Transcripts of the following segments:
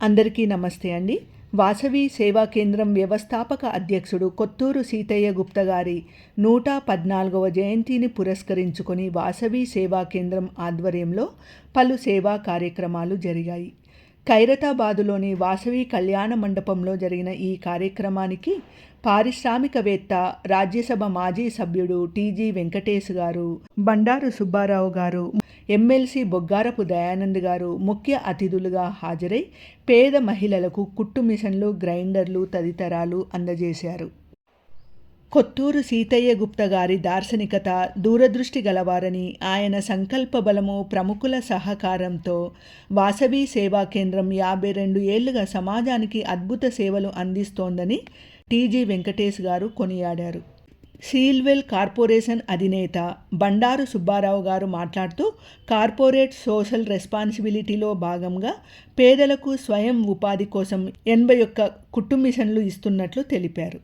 అందరికీ నమస్తే అండి. వాసవి సేవా కేంద్రం వ్యవస్థాపక అధ్యక్షుడు కొత్తూరు సీతయ్య గుప్త గారి నూట పద్నాలుగవ జయంతిని పురస్కరించుకొని వాసవి సేవా కేంద్రం ఆధ్వర్యంలో పలు సేవా కార్యక్రమాలు జరిగాయి. ఖైరతాబాదులోని వాసవి కళ్యాణ మండపంలో జరిగిన ఈ కార్యక్రమానికి పారిశ్రామికవేత్త రాజ్యసభ మాజీ సభ్యుడు టీజీ వెంకటేష్ గారు బండారు సుబ్బారావు గారు ఎమ్మెల్సీ బొగ్గారపు దయానంద్ గారు ముఖ్య అతిథులుగా హాజరై పేద మహిళలకు కుట్టు మిషన్లు గ్రైండర్లు తదితరాలు అందజేశారు. కొత్తూరు సీతయ్య గుప్త గారి దార్శనికత దూరదృష్టి గలవారని ఆయన సంకల్ప బలము ప్రముఖుల సహకారంతో వాసవి సేవా కేంద్రం యాభై రెండు ఏళ్ళుగా సమాజానికి అద్భుత సేవలు అందిస్తోందని టీజీ వెంకటేష్ గారు కొనియాడారు. సీల్వెల్ కార్పొరేషన్ అధినేత బండారు సుబ్బారావు గారు మాట్లాడుతూ కార్పొరేట్ సోషల్ రెస్పాన్సిబిలిటీలో భాగంగా పేదలకు స్వయం ఉపాధి కోసం ఎనభై ఒక్క కుటుంబిషన్లు మిషన్లు ఇస్తున్నట్లు తెలిపారు.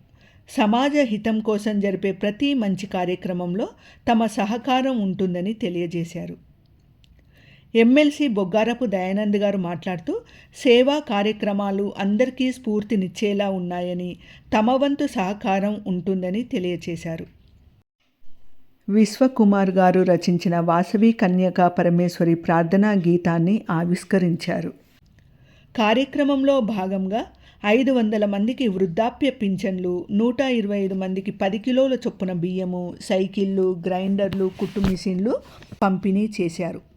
సమాజ హితం కోసం జరిపే ప్రతి మంచి కార్యక్రమంలో తమ సహకారం ఉంటుందని తెలియజేశారు. ఎమ్మెల్సీ బొగ్గారపు దయానంద్ గారు మాట్లాడుతూ సేవా కార్యక్రమాలు అందరికీ స్ఫూర్తినిచ్చేలా ఉన్నాయని తమ వంతు సహకారం ఉంటుందని తెలియజేశారు విశ్వకుమార్ గారు రచించిన వాసవి కన్యకా పరమేశ్వరి ప్రార్థనా గీతాన్ని ఆవిష్కరించారు. కార్యక్రమంలో భాగంగా ఐదు వందల మందికి వృద్ధాప్య పింఛన్లు నూట ఇరవై ఐదు మందికి పది కిలోల చొప్పున బియ్యము సైకిళ్ళు గ్రైండర్లు కుట్టు మిషన్లు పంపిణీ చేశారు.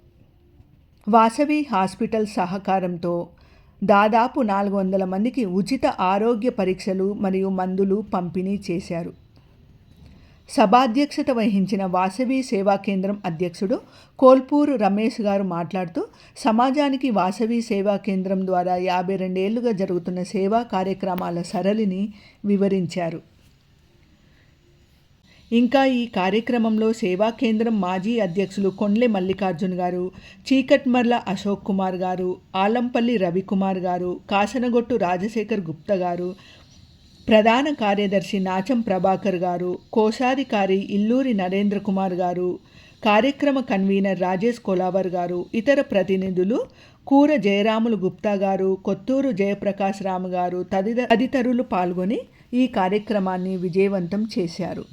వాసవి హాస్పిటల్ సహకారంతో దాదాపు నాలుగు వందల మందికి ఉచిత ఆరోగ్య పరీక్షలు మరియు మందులు పంపిణీ చేశారు. సభాధ్యక్షత వహించిన వాసవి సేవా కేంద్రం అధ్యక్షుడు కోల్పూరు రమేష్ గారు మాట్లాడుతూ సమాజానికి వాసవి సేవా కేంద్రం ద్వారా యాభై రెండేళ్ళుగా జరుగుతున్న సేవా కార్యక్రమాల సరళిని వివరించారు. ఇంకా ఈ కార్యక్రమంలో సేవా కేంద్రం మాజీ అధ్యక్షులు కొండ్లె మల్లికార్జున్ గారు చీకట్మర్ల అశోక్ కుమార్ గారు ఆలంపల్లి రవికుమార్ గారు కాసనగొట్టు రాజశేఖర్ గుప్త గారు ప్రధాన కార్యదర్శి నాచం ప్రభాకర్ గారు కోశాధికారి ఇల్లూరి నరేంద్ర కుమార్ గారు కార్యక్రమ కన్వీనర్ రాజేష్ కొలావర్ గారు ఇతర ప్రతినిధులు కూర జయరాములు గుప్తా గారు కొత్తూరు జయప్రకాశ్ రామ్ గారు తదితరులు పాల్గొని ఈ కార్యక్రమాన్ని విజయవంతం చేశారు.